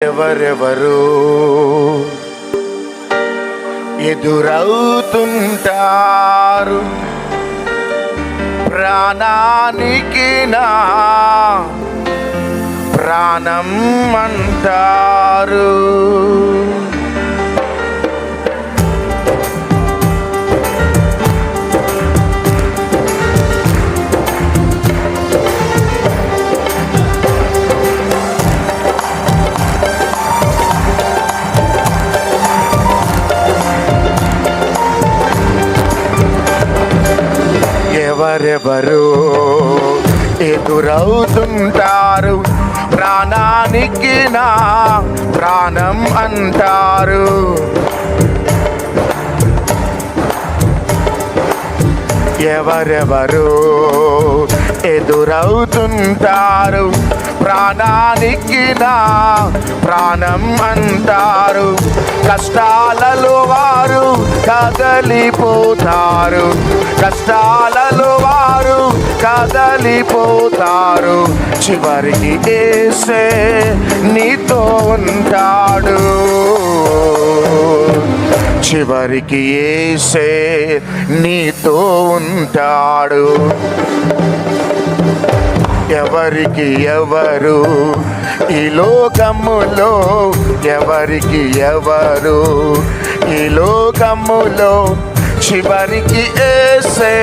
ఎవరెవరు ఎదురవుతుంటారు? ప్రాణానికి నా ప్రాణం అంటారు. ఎవరెవరు ఎదురవుతుంటారు? ప్రాణానికి నా ప్రాణం అంటారు. ఎవరెవరు ఎదురవుతుంటారు. ప్రాణానికి నా ప్రాణం అంటారు. కష్టాలలో వారు కదలిపోతారు. కష్టాలలో వారు కదలిపోతారు. చివరికి ఏసే నీతో ఉంటాడు. చివరికి ఏసే నీతో ఉంటాడు. ఎవరికి ఎవరు? ఈ లోకములో ఎవరికి ఎవరు? ఈ లోకములో చివరికి ఏసే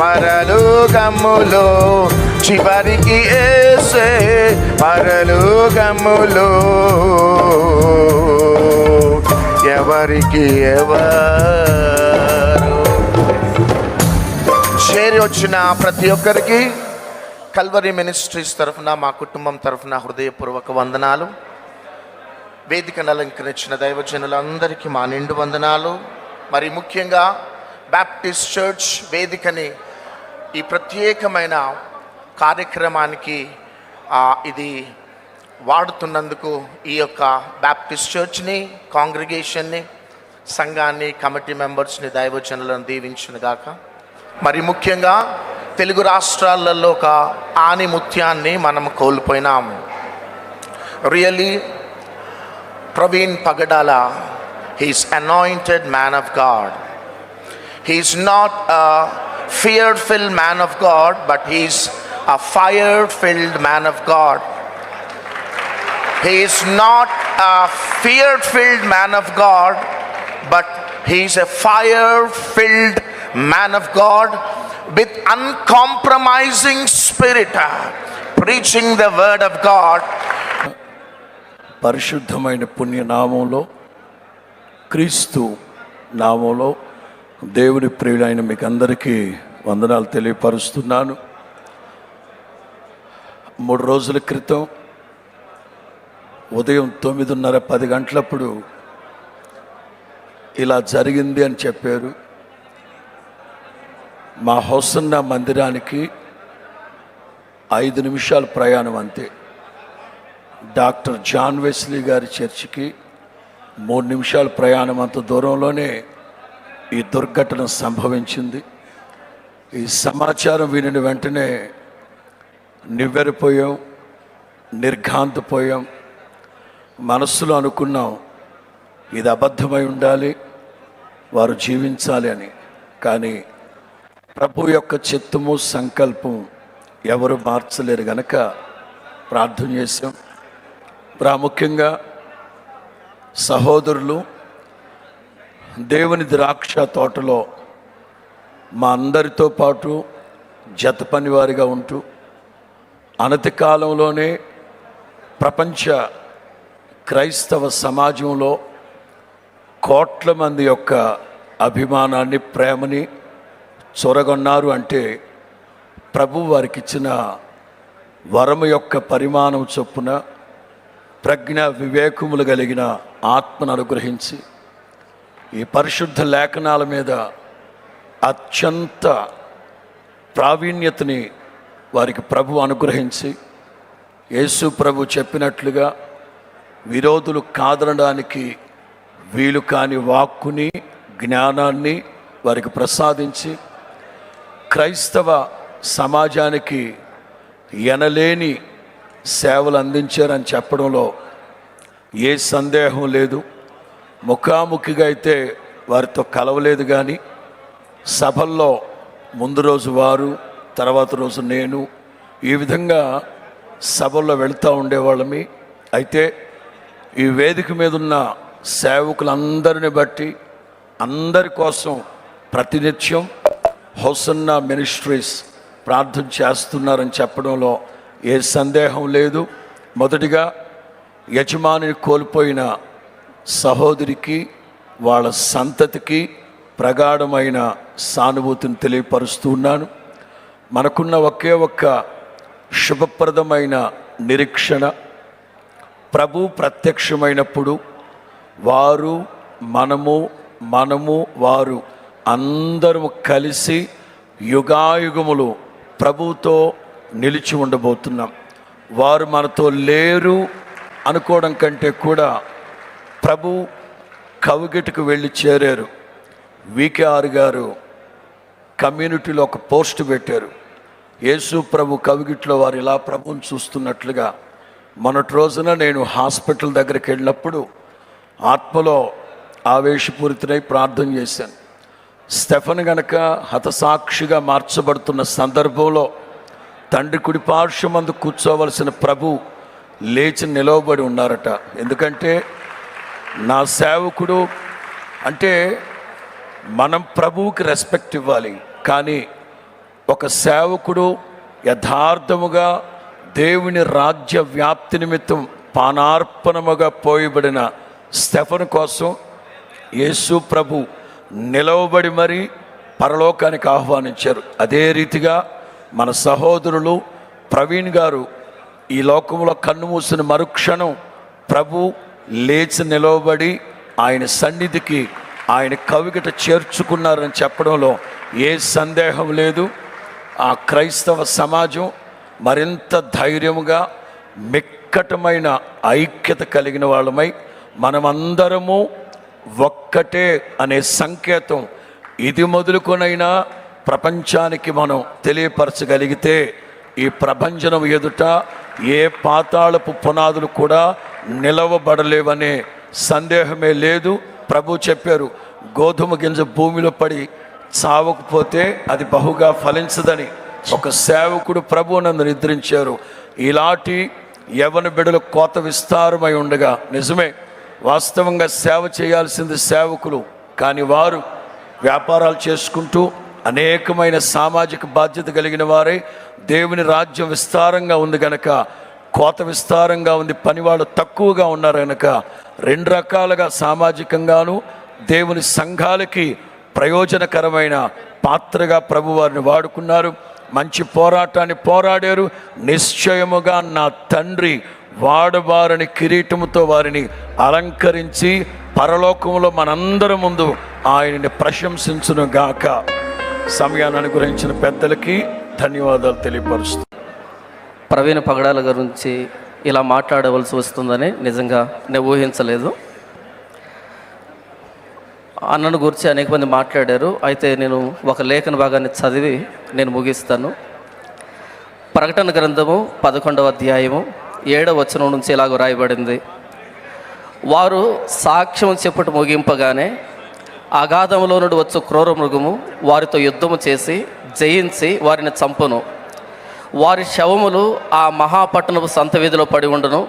పరలోకములో చివరికి ఏసే పరలోకములో ఎవరికి ఎవరు? చేరి వచ్చిన ప్రతి ఒక్కరికి కల్వరి మినిస్ట్రీస్ తరఫున మా కుటుంబం తరఫున హృదయపూర్వక వందనాలు. వేదికను అలంకరించిన దైవజనులందరికీ మా నిండు వందనాలు. మరి ముఖ్యంగా బ్యాప్టిస్ట్ చర్చ్ వేదికని ఈ ప్రత్యేకమైన కార్యక్రమానికి ఇది వాడుతున్నందుకు ఈ యొక్క బ్యాప్టిస్ట్ చర్చ్ని కాంగ్రిగేషన్ని సంఘాన్ని కమిటీ మెంబర్స్ని దైవజనులను దీవించునుగాక. మరి ముఖ్యంగా తెలుగు రాష్ట్రాలలో ఒక ఆనిముత్యాన్ని మనం కోల్పోయినాం really Praveen Pagadala he's anointed man of God he's not a fear filled man of God but he's a fire filled man of God He is not a fear filled man of God, but he is a fire filled man of God with uncompromising spirit, preaching preaching the word of God. పరిశుద్ధమైన పుణ్యనామంలో క్రీస్తు నామంలో దేవుని ప్రియులైన మీకు అందరికీ వందనాలు తెలియపరుస్తున్నాను మూడు రోజుల క్రితం ఉదయం తొమ్మిదిన్నర పది గంటలప్పుడు ఇలా జరిగింది అని చెప్పారు మా హౌసన్న మందిరానికి ఐదు నిమిషాల ప్రయాణం అంతే. డాక్టర్ జాన్ వెస్లీ గారి చర్చికి మూడు నిమిషాల ప్రయాణం అంత దూరంలోనే ఈ దుర్ఘటన సంభవించింది. ఈ సమాచారం వినిన వెంటనే నివ్వెరపోయాం నిర్ఘాంతపోయాం. మనస్సులో అనుకున్నాం ఇది అబద్ధమై ఉండాలి వారు జీవించాలి అని. కానీ ప్రభు యొక్క చిత్తము సంకల్పం ఎవరు మార్చలేరు గనక ప్రార్థన చేశాం. ప్రాముఖ్యంగా సహోదరులు దేవుని ద్రాక్ష తోటలో మా అందరితో పాటు జత పనివారిగా ఉంటూ అనతి కాలంలోనే ప్రపంచ క్రైస్తవ సమాజంలో కోట్ల మంది యొక్క అభిమానాన్ని ప్రేమని చొరగొన్నారు అంటే ప్రభు వారికి ఇచ్చిన వరము యొక్క పరిమాణం చొప్పున ప్రజ్ఞ వివేకములు కలిగిన ఆత్మను అనుగ్రహించి ఈ పరిశుద్ధ లేఖనాల మీద అత్యంత ప్రావీణ్యతని వారికి ప్రభు అనుగ్రహించి యేసు ప్రభు చెప్పినట్లుగా విరోధులు కాదనడానికి వీలు కాని వాక్కుని జ్ఞానాన్ని వారికి ప్రసాదించి క్రైస్తవ సమాజానికి ఎనలేని సేవలు అందించారని చెప్పడంలో ఏ సందేహం లేదు. ముఖాముఖిగా అయితే వారితో కలవలేదు కానీ సభల్లో ముందు రోజు వారు తర్వాత రోజు నేను ఈ విధంగా సభల్లో వెళ్తూ ఉండేవాళ్ళమి. అయితే ఈ వేదిక మీద ఉన్న సేవకులందరిని బట్టి అందరి కోసం ప్రతినిత్యం హౌసన్న మినిస్ట్రీస్ ప్రార్థన చేస్తున్నారని చెప్పడంలో ఏ సందేహం లేదు. మొదటిగా యజమానిని కోల్పోయిన సహోదరికి వాళ్ళ సంతతికి ప్రగాఢమైన సానుభూతిని తెలియపరుస్తున్నాను మనకున్న ఒకే ఒక్క శుభప్రదమైన నిరీక్షణ ప్రభు ప్రత్యక్షమైనప్పుడు వారు మనము మనము వారు అందరము కలిసి యుగాయుగములు ప్రభుతో నిలిచి ఉండబోతున్నాం. వారు మనతో లేరు అనుకోవడం కంటే కూడా ప్రభు కవిగిటికి వెళ్ళి చేరారు. వికేఆర్ గారు కమ్యూనిటీలో ఒక పోస్ట్ పెట్టారు. యేసు ప్రభు కవిగిట్లో వారు ఇలా ప్రభుని చూస్తున్నట్లుగా మొన్నటి రోజున నేను హాస్పిటల్ దగ్గరికి వెళ్ళినప్పుడు ఆత్మలో ఆవేశపూరితనై ప్రార్థన చేశాను. స్టెఫన్ గనక హతసాక్షిగా మార్చబడుతున్న సందర్భంలో తండ్రి కుడి పార్శ్వమందు కూర్చోవలసిన ప్రభు లేచి నిలవబడి ఉన్నారట. ఎందుకంటే నా సేవకుడు అంటే మనం ప్రభువుకి రెస్పెక్ట్ ఇవ్వాలి. కానీ ఒక సేవకుడు యథార్థముగా దేవుని రాజ్య వ్యాప్తి నిమిత్తం పానార్పణముగా పోయబడిన స్టెఫన్ కోసం యేసు ప్రభు నిలవబడి మరి పరలోకానికి ఆహ్వానించారు. అదే రీతిగా మన సహోదరులు ప్రవీణ్ గారు ఈ లోకంలో కన్ను మూసిన మరుక్షణం ప్రభు లేచి నిలవబడి ఆయన సన్నిధికి ఆయన కవిగట చేర్చుకున్నారని చెప్పడంలో ఏ సందేహం లేదు. ఆ క్రైస్తవ సమాజం మరింత ధైర్యముగా మిక్కటమైన ఐక్యత కలిగిన వాళ్ళమై మనమందరము ఒక్కటే అనే సంకేతం ఇది మొదలుకొనైనా ప్రపంచానికి మనం తెలియపరచగలిగితే ఈ ప్రపంచం ఎదుట ఏ పాతాళపు పునాదులు కూడా నిలవబడలేవనే సందేహమే లేదు. ప్రభు చెప్పారు గోధుమ గింజ భూమిలో పడి చావకపోతే అది బహుగా ఫలించదని. ఒక సేవకుడు ప్రభు నన్ను నిద్రించారు. ఇలాంటి యవన బిడలు కోత విస్తారమై ఉండగా నిజమే వాస్తవంగా సేవ చేయాల్సింది సేవకులు కానీ వారు వ్యాపారాలు చేసుకుంటూ అనేకమైన సామాజిక బాధ్యత కలిగిన వారే. దేవుని రాజ్యం విస్తారంగా ఉంది గనక కోత విస్తారంగా ఉంది పనివాళ్ళు తక్కువగా ఉన్నారు గనక రెండు రకాలుగా సామాజికంగాను దేవుని సంఘాలకి ప్రయోజనకరమైన పాత్రగా ప్రభు వారిని వాడుకున్నారు. మంచి పోరాటాన్ని పోరాడారు. నిశ్చయముగా నా తండ్రి వాడబారని కిరీటముతో వారిని అలంకరించి పరలోకంలో మనందరి ముందు ఆయనని ప్రశంసించును గాక. సమయాన్ని అనుగ్రహించిన పెద్దలకి ధన్యవాదాలు తెలియపరుస్తూ. ప్రవీణ పగడాల గురించి ఇలా మాట్లాడవలసి వస్తుందని నిజంగా నేను ఊహించలేదు. అన్నను గురించి అనేక మంది మాట్లాడారు. అయితే నేను ఒక లేఖన భాగాన్ని చదివి నేను ముగిస్తాను. ప్రకటన గ్రంథము పదకొండవ అధ్యాయము ఏడవ వచనం నుంచి ఇలాగ రాయబడింది వారు సాక్ష్యం చెప్పుట ముగింపగానే అగాధంలో నుండి వచ్చు క్రూర మృగము వారితో యుద్ధము చేసి జయించి వారిని చంపును. వారి శవములు ఆ మహాపట్టణపు సంత వీధిలో పడి ఉండును.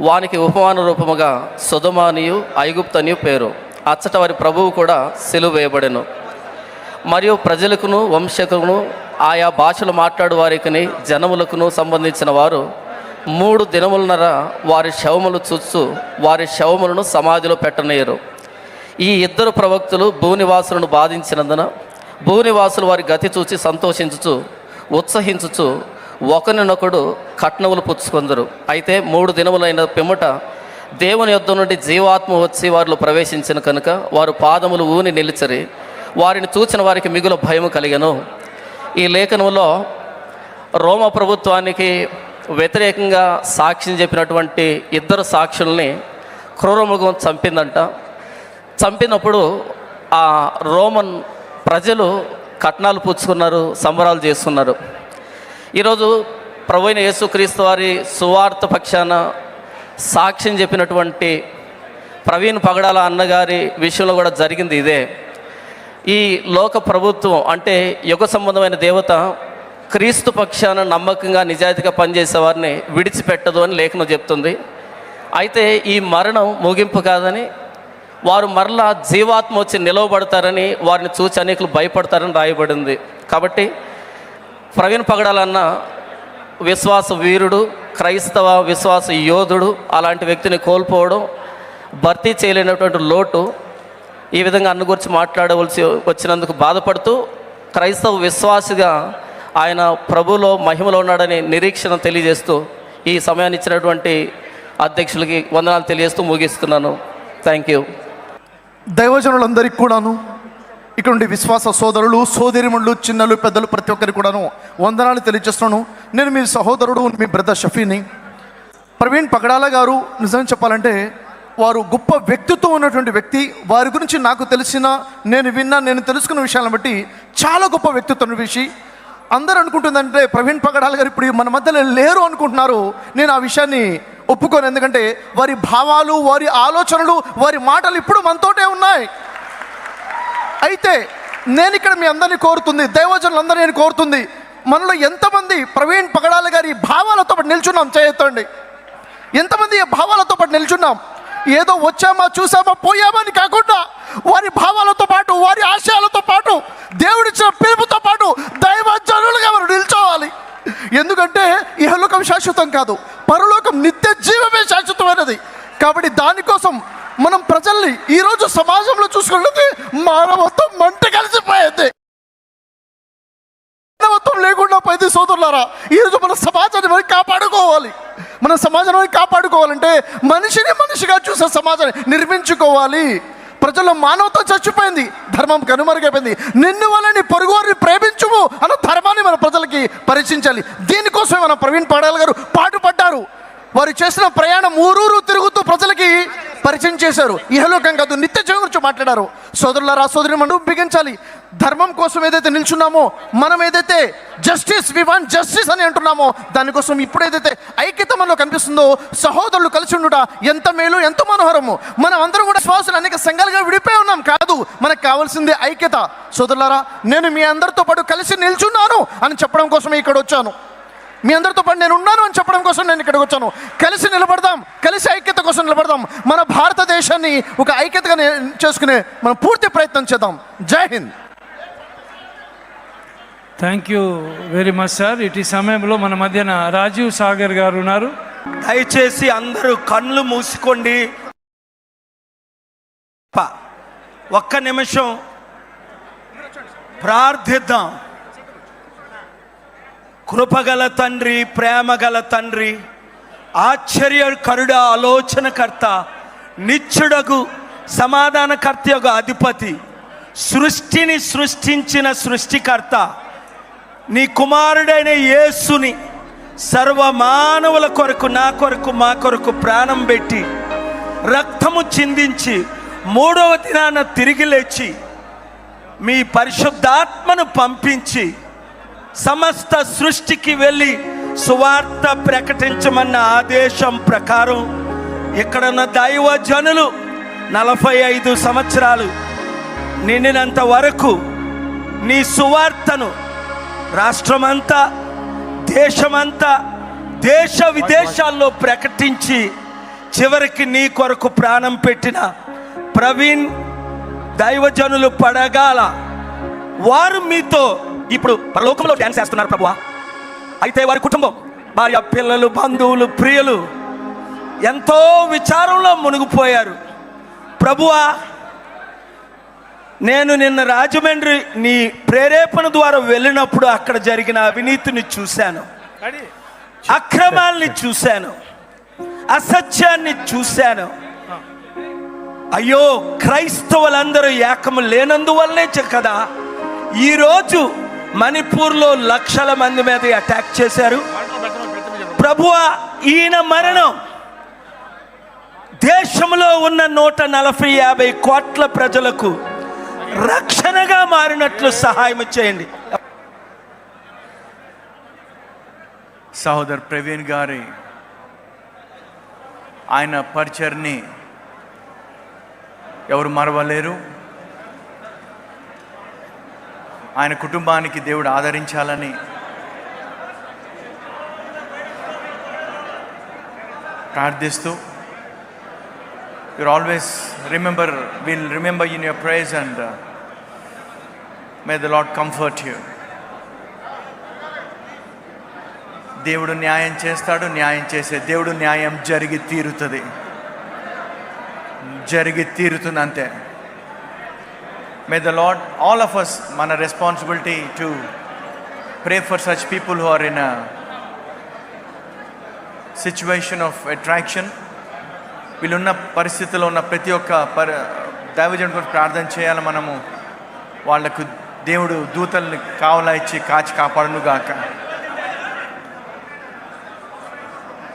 వానికి ఉపమాన రూపముగా సుధమానియు ఐగుప్తనియు పేరు. అచ్చట వారి ప్రభువు కూడా సెలువు వేయబడెను. మరియు ప్రజలకును వంశకును ఆయా భాషలు మాట్లాడు వారికి జనములకును సంబంధించిన వారు మూడు దినములనర వారి శవములు చూస్తూ వారి శవములను సమాధిలో పెట్టనీయరు. ఈ ఇద్దరు ప్రవక్తులు భూనివాసులను బాధించినందున భూనివాసులు వారి గతి చూచి సంతోషించుచు ఉత్సహించుచు ఒకరినొకడు కట్నములు పుచ్చుకొందరు. అయితే మూడు దినములైన పిమ్మట దేవుని యొద్ద నుండి జీవాత్మ వచ్చి వారిలో ప్రవేశించిన కనుక వారు పాదములు ఊని నిలిచరి. వారిని చూచిన వారికి మిగులు భయము కలిగను. ఈ లేఖనంలో రోమ ప్రభుత్వానికి వ్యతిరేకంగా సాక్ష్యం చెప్పినటువంటి ఇద్దరు సాక్షుల్ని క్రూరమృగం చంపిందంట. చంపినప్పుడు ఆ రోమన్ ప్రజలు కట్నాలు పుచ్చుకున్నారు సంబరాలు చేసుకున్నారు ఈరోజు ప్రభు యేసుక్రీస్తు వారి సువార్త పక్షాన సాక్ష్యం చెప్పినటువంటి ప్రవీణ్ పగడాల అన్నగారి విషయంలో కూడా జరిగింది ఇదే. ఈ లోక ప్రభుత్వం అంటే యుగ సంబంధమైన దేవత క్రీస్తు పక్షాన నమ్మకంగా నిజాయితీగా పనిచేసే వారిని విడిచిపెట్టదు అని లేఖనం చెప్తుంది. అయితే ఈ మరణం ముగింపు కాదని వారు మరలా జీవాత్మ వచ్చి నిలవబడతారని వారిని చూసి అనేకులు భయపడతారని రాయబడింది. కాబట్టి ప్రవీణ్ పగడాలన్న విశ్వాస వీరుడు క్రైస్తవ విశ్వాస యోధుడు అలాంటి వ్యక్తిని కోల్పోవడం భర్తీ చేయలేనటువంటి లోటు ఈ విధంగా అన్న గురించి మాట్లాడవలసి వచ్చినందుకు బాధపడుతూ క్రైస్తవ విశ్వాసిగా ఆయన ప్రభులో మహిమలో ఉన్నాడని నిరీక్షణ తెలియజేస్తూ ఈ సమయాన్ని ఇచ్చినటువంటి అధ్యక్షులకి వందనాలు తెలియజేస్తూ ముగిస్తున్నాను. థ్యాంక్ యూ దైవజనులందరికీ కూడాను ఇక్కడ విశ్వాస సోదరులు సోదరిమణులు చిన్నలు పెద్దలు ప్రతి ఒక్కరికి కూడాను వందనాలు తెలియజేస్తున్నాను. నేను మీ సహోదరుడు మీ బ్రదర్ షఫీని. ప్రవీణ్ పగడాల గారు నిజం చెప్పాలంటే వారు గొప్ప వ్యక్తిత్వం ఉన్నటువంటి వ్యక్తి. వారి గురించి నాకు తెలిసిన నేను విన్నా నేను తెలుసుకున్న విషయాలను బట్టి చాలా గొప్ప వ్యక్తిత్వం విషయం అందరూ అనుకుంటుందంటే ప్రవీణ్ పగడాల గారు ఇప్పుడు మన మధ్యలో లేరు అనుకుంటున్నారు. నేను ఆ విషయాన్ని ఒప్పుకోను. ఎందుకంటే వారి భావాలు వారి ఆలోచనలు వారి మాటలు ఇప్పుడు మనతోటే ఉన్నాయి. అయితే నేను ఇక్కడ మీ అందరినీ కోరుతుంది దైవజనులందరూ నేను కోరుతుంది మనలో ఎంతమంది ప్రవీణ్ పగడాల గారి భావాలతో పాటు నిల్చున్నాం చేయొత్తండి ఎంతమంది భావాలతో పాటు నిల్చున్నాం? ఏదో వచ్చామా చూసామా పోయామా అని కాకుండా వారి భావాలతో పాటు వారి ఆశయాలతో పాటు దేవుడిచ్చిన పిలుపుతో పాటు ఎందుకంటే ఇహలోకం శాశ్వతం కాదు. పరలోకం నిత్య జీవమే శాశ్వతమైనది. కాబట్టి దానికోసం మనం ప్రజల్ని ఈరోజు సమాజంలో చూసుకున్నది మానవత్వం మంట కలిసిపోయింది. మానవత్వం లేకుండా పోయింది సోదరులారా. ఈరోజు మన సమాజాన్ని మనం కాపాడుకోవాలి. మన సమాజాన్ని కాపాడుకోవాలంటే మనిషిని మనిషిగా చూసే సమాజాన్ని నిర్మించుకోవాలి. ప్రజల్లో మానవత్వం చచ్చిపోయింది. ధర్మం కనుమరుగైపోయింది. నిన్ను వలని పొరుగువారిని ప్రేమించుము అన్న ప్రజలకి పరిచయించాలి దీనికోసమే మనం ప్రవీణ్ పడాల గారు పాటుపడ్డారు వారు చేసిన ప్రయాణం ఊరూరు తిరుగుతూ ప్రజలకి పరిచయం చేశారు. ఇహలోకం కాదు నిత్య జీవం గురించి మాట్లాడారు. సోదరులారా సోదరి మనం బిగించాలి. ధర్మం కోసం ఏదైతే నిల్చున్నామో మనం ఏదైతే జస్టిస్ వి వాంట్ జస్టిస్ అని అంటున్నామో దానికోసం ఇప్పుడు ఏదైతే ఐక్యత మనలో కనిపిస్తుందో సహోదరులు కలిసి ఉండుట ఎంత మేలు ఎంత మనోహరము. మనం అందరం కూడా శ్వాసలు అనేక సంఘాలుగా విడిపోయి ఉన్నాం. కాదు మనకు కావాల్సింది ఐక్యత. సోదరులారా నేను మీ అందరితో పాటు కలిసి నిల్చున్నాను అని చెప్పడం కోసమే ఇక్కడ వచ్చాను. మీ అందరితో పాటు నేను ఉన్నాను అని చెప్పడం కోసం నేను ఇక్కడికి వచ్చాను. కలిసి నిలబడదాం కలిసి ఐక్యత కోసం నిలబడదాం. మన భారతదేశాన్ని ఒక ఐక్యతగా చేసుకునే మనం పూర్తి ప్రయత్నం చేద్దాం. జై Hind. Thank you very much sir ఇటు సమయంలో మన మధ్యన రాజీవ్ సాగర్ గారు ఉన్నారు. దయచేసి అందరూ కళ్ళు మూసుకోండి. ఒక్క నిమిషం. ప్రార్థిద్దాం. కృపగల తండ్రి ప్రేమగల తండ్రి ఆశ్చర్యకరుడ ఆలోచనకర్త నిత్యుడగు సమాధానకర్త యొక్క అధిపతి సృష్టిని సృష్టించిన సృష్టికర్త నీ కుమారుడైన యేసుని సర్వ మానవుల కొరకు నా కొరకు మా కొరకు ప్రాణం పెట్టి రక్తము చిందించి మూడవ దినాన తిరిగి లేచి మీ పరిశుద్ధాత్మను పంపించి సమస్త సృష్టికి వెళ్ళి సువార్త ప్రకటించమన్న ఆదేశం ప్రకారం ఇక్కడున్న దైవ జనులు నలభై ఐదు సంవత్సరాలు నిండినంత వరకు నీ సువార్తను రాష్ట్రమంతా దేశమంతా దేశ విదేశాల్లో ప్రకటించి చివరికి నీ కొరకు ప్రాణం పెట్టిన ప్రవీణ్ దైవజనులు పడగాల వారు మీతో ఇప్పుడు పరలోకంలో డ్యాన్స్ చేస్తున్నారు ప్రభువా. అయితే వారి కుటుంబం భార్య పిల్లలు బంధువులు ప్రియులు ఎంతో విచారంలో మునిగిపోయారు. ప్రభువా నేను నిన్న రాజమండ్రి నీ ప్రేరేపణ ద్వారా వెళ్ళినప్పుడు అక్కడ జరిగిన అవినీతిని చూశాను. అక్రమాల్ని చూశాను. అసత్యాన్ని చూశాను. అయ్యో క్రైస్తవులందరూ ఏకము లేనందువల్లే చె- కదా ఈరోజు మణిపూర్లో లక్షల మంది మీద అటాక్ చేశారు. ప్రభువ ఈయన మరణం. దేశంలో ఉన్న నూట నలభై యాభై కోట్ల ప్రజలకు రక్షణగా మారినట్లు సహాయం చేయండి. సహోదర్ ప్రవీణ్ గారి ఆయన పరిచర్ని ఎవరు మరవలేరు? ఆయన కుటుంబానికి దేవుడు ఆదరించాలని. ప్రార్థిస్తూ you're always remember will remember in your prayers and may the Lord comfort you దేవుడు న్యాయం చేస్తాడు న్యాయం చేసే దేవుడు న్యాయం జరిగి తీరుతుంది. జరిగి తీరుతుంది అంతే May the Lord all of us మన responsibility to pray for such people who are in a situation of attraction వీళ్ళున్న పరిస్థితిలో ఉన్న ప్రతి ఒక్క పరి దైవజన్ గురించి ప్రార్థన చేయాలి మనము వాళ్లకు దేవుడు దూతల్ని కావలా ఇచ్చి కాచి కాపాడును గాక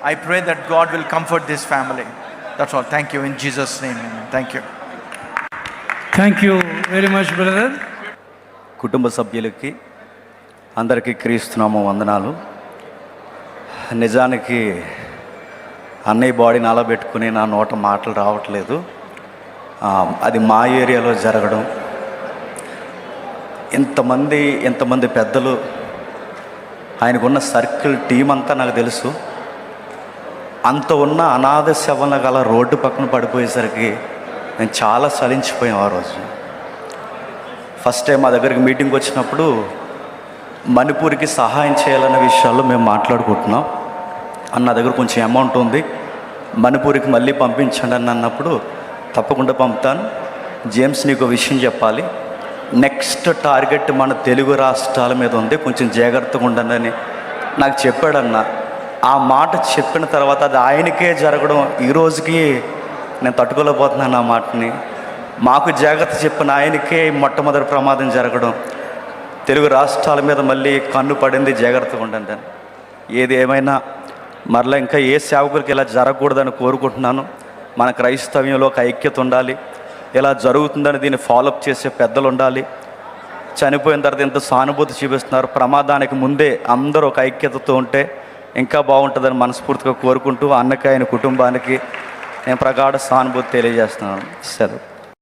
I pray that God will comfort this family. That's all. Thank you in Jesus' name. Amen. Thank you. Thank you very much brother కుటుంబ సభ్యులకి అందరికీ క్రీస్తున్నాము వందనాలు. నిజానికి అన్నయ్య బాడీని అలా పెట్టుకుని నా నోట మాటలు రావట్లేదు. అది మా ఏరియాలో జరగడం. ఇంతమంది ఇంతమంది పెద్దలు ఆయనకున్న సర్కిల్ టీం అంతా నాకు తెలుసు. అంత ఉన్న అనాథ శవన గల రోడ్డు పక్కన పడిపోయేసరికి నేను చాలా చలించిపోయాం ఆ రోజు. ఫస్ట్ టైం మా దగ్గరికి మీటింగ్ వచ్చినప్పుడు మణిపూర్కి సహాయం చేయాలనే విషయాల్లో మేము మాట్లాడుకుంటున్నాం. అన్న దగ్గర కొంచెం అమౌంట్ ఉంది. మణిపూర్కి మళ్ళీ పంపించండి అని అన్నప్పుడు తప్పకుండా పంపుతాను. జేమ్స్ నీకు విషయం చెప్పాలి. నెక్స్ట్ టార్గెట్ మన తెలుగు రాష్ట్రాల మీద ఉంది. కొంచెం జాగ్రత్తగా ఉండండి నాకు చెప్పాడన్న. ఆ మాట చెప్పిన తర్వాత అది ఆయనకే జరగడం ఈ రోజుకి నేను తట్టుకోలేకపోతున్నాను ఆ మాటని. మాకు జాగ్రత్త చెప్పిన ఆయనకే మొట్టమొదటి ప్రమాదం జరగడం. తెలుగు రాష్ట్రాల మీద మళ్ళీ కన్ను పడింది జాగ్రత్తగా ఉండండి అని. ఏది ఏమైనా మరలా ఇంకా ఏ సేవకులకి ఇలా జరగకూడదని కోరుకుంటున్నాను. మన క్రైస్తవ్యంలో ఒక ఐక్యత ఉండాలి. ఇలా జరుగుతుందని దీన్ని ఫాలోఅప్ చేసే పెద్దలు ఉండాలి. చనిపోయిన తర్వాత ఎంత సానుభూతి చూపిస్తున్నారు. ప్రమాదానికి ముందే అందరూ ఒక ఐక్యతతో ఉంటే ఇంకా బాగుంటుందని మనస్ఫూర్తిగా కోరుకుంటూ అన్నకి ఆయన కుటుంబానికి నేను ప్రగాఢ సానుభూతి తెలియజేస్తున్నాను. సెలవు